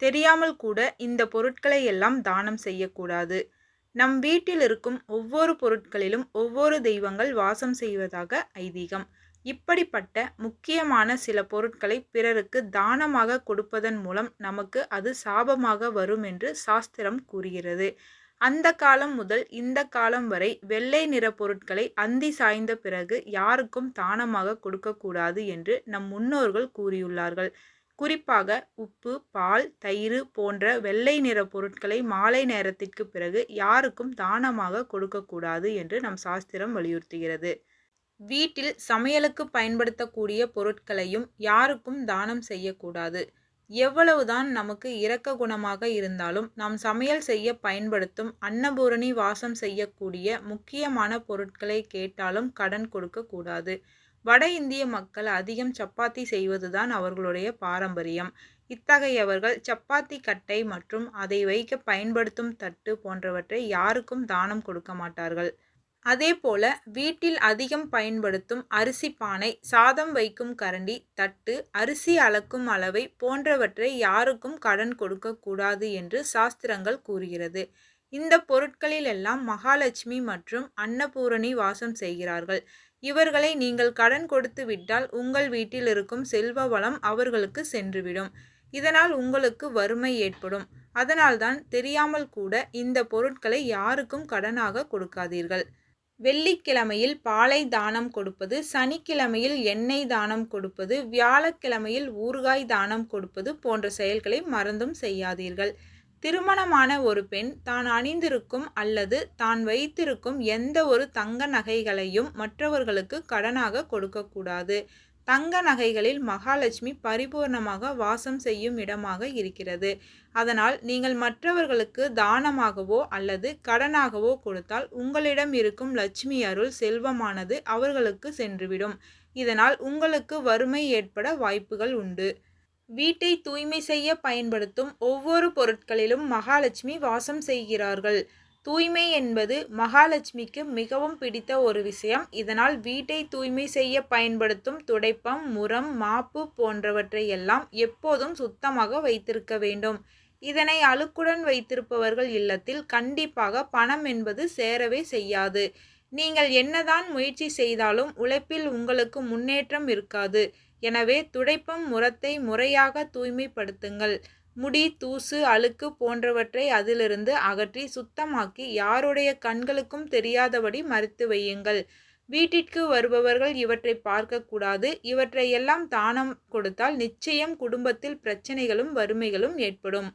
தெரியாமல் கூட இந்த பொருட்களை எல்லாம் தானம் செய்யக்கூடாது. நம் வீட்டில் இருக்கும் ஒவ்வொரு பொருட்களிலும் ஒவ்வொரு தெய்வங்கள் வாசம் செய்வதாக ஐதீகம். இப்படிப்பட்ட முக்கியமான சில பொருட்களை பிறருக்கு தானமாக கொடுப்பதன் மூலம் நமக்கு அது சாபமாக வரும் என்று சாஸ்திரம் கூறுகிறது. அந்த காலம் முதல் இந்த காலம் வரை வெள்ளை நிற பொருட்களை அந்தி சாய்ந்த பிறகு யாருக்கும் தானமாக கொடுக்கக்கூடாது என்று நம் முன்னோர்கள் கூறியுள்ளார்கள். குறிப்பாக உப்பு பால் தயிர் போன்ற வெள்ளை நிற பொருட்களை மாலை நேரத்திற்கு பிறகு யாருக்கும் தானமாக கொடுக்கக்கூடாது என்று நம் சாஸ்திரம் வலியுறுத்துகிறது. வீட்டில் சமையலுக்கு பயன்படுத்தக்கூடிய பொருட்களையும் யாருக்கும் தானம் செய்யக்கூடாது. எவ்வளவுதான் நமக்கு இரக்க குணமாக இருந்தாலும் நாம் சமையல் செய்ய பயன்படுத்தும் அன்னபூரணி வாசம் செய்யக்கூடிய முக்கியமான பொருட்களை கேட்டாலும் கடன் கொடுக்கக்கூடாது வட இந்திய மக்கள் அதிகம் சப்பாத்தி செய்வதுதான் அவர்களுடைய பாரம்பரியம். இத்தகையவர்கள் சப்பாத்தி கட்டை மற்றும் அதை வைக்க பயன்படுத்தும் தட்டு போன்றவற்றை யாருக்கும் தானம் கொடுக்க மாட்டார்கள். அதேபோல வீட்டில் அதிகம் பயன்படுத்தும் அரிசி பானை சாதம் வைக்கும் கரண்டி தட்டு அரிசி அளக்கும் அளவை போன்றவற்றை யாருக்கும் கடன் கொடுக்கக்கூடாது என்று சாஸ்திரங்கள் கூறுகிறது. இந்த பொருட்களில் எல்லாம் மகாலட்சுமி மற்றும் அன்னபூரணி வாசம் செய்கிறார்கள். இவர்களை நீங்கள் கடன் கொடுத்து விட்டால் உங்கள் வீட்டில் இருக்கும் செல்வ வளம் அவர்களுக்கு சென்றுவிடும். இதனால் உங்களுக்கு வறுமை ஏற்படும். அதனால்தான் தெரியாமல் கூட இந்த பொருட்களை யாருக்கும் கடனாக கொடுக்காதீர்கள். வெள்ளிக்கிழமையில் பாலை தானம் கொடுப்பது சனிக்கிழமையில் எண்ணெய் தானம் கொடுப்பது வியாழக்கிழமையில் ஊறுகாய் தானம் கொடுப்பது போன்ற செயல்களை மறந்தும் செய்யாதீர்கள். திருமணமான ஒரு பெண் தான் அணிந்திருக்கும் அல்லது தான் வைத்திருக்கும் எந்த ஒரு தங்க நகைகளையும் மற்றவர்களுக்கு கடனாக கொடுக்கக்கூடாது. தங்க நகைகளில் மகாலட்சுமி பரிபூர்ணமாக வாசம் செய்யும் இடமாக இருக்கிறது. அதனால் நீங்கள் மற்றவர்களுக்கு தானமாகவோ அல்லது கடனாகவோ கொடுத்தால் உங்களிடம் இருக்கும் லட்சுமி அருள் செல்வமானது அவர்களுக்கு சென்றுவிடும். இதனால் உங்களுக்கு வறுமை ஏற்பட வாய்ப்புகள் உண்டு. வீட்டை தூய்மை செய்ய பயன்படுத்தும் ஒவ்வொரு பொருட்களிலும் மகாலட்சுமி வாசம் செய்கிறார்கள். தூய்மை என்பது மகாலட்சுமிக்கு மிகவும் பிடித்த ஒரு விஷயம். இதனால் வீட்டை தூய்மை செய்ய பயன்படுத்தும் துடைப்பம் முரம் மாப்பு போன்றவற்றை எல்லாம் எப்போதும் சுத்தமாக வைத்திருக்க வேண்டும். இதனை அழுக்குடன் வைத்திருப்பவர்கள் இல்லத்தில் கண்டிப்பாக பணம் என்பது சேரவே செய்யாது. நீங்கள் என்னதான் முயற்சி செய்தாலும் உழைப்பில் உங்களுக்கு முன்னேற்றம் இருக்காது. எனவே துடைப்பம் முரத்தை முறையாக தூய்மைப்படுத்துங்கள். முடி தூசு அழுக்கு போன்றவற்றை அதிலிருந்து அகற்றி சுத்தமாக்கி யாருடைய கண்களுக்கும் தெரியாதபடி மறைத்து வையுங்கள். வீட்டிற்கு வருபவர்கள் இவற்றை பார்க்கக்கூடாது. இவற்றை எல்லாம் தானம் கொடுத்தால் நிச்சயம் குடும்பத்தில் பிரச்சனைகளும் வறுமைகளும் ஏற்படும்.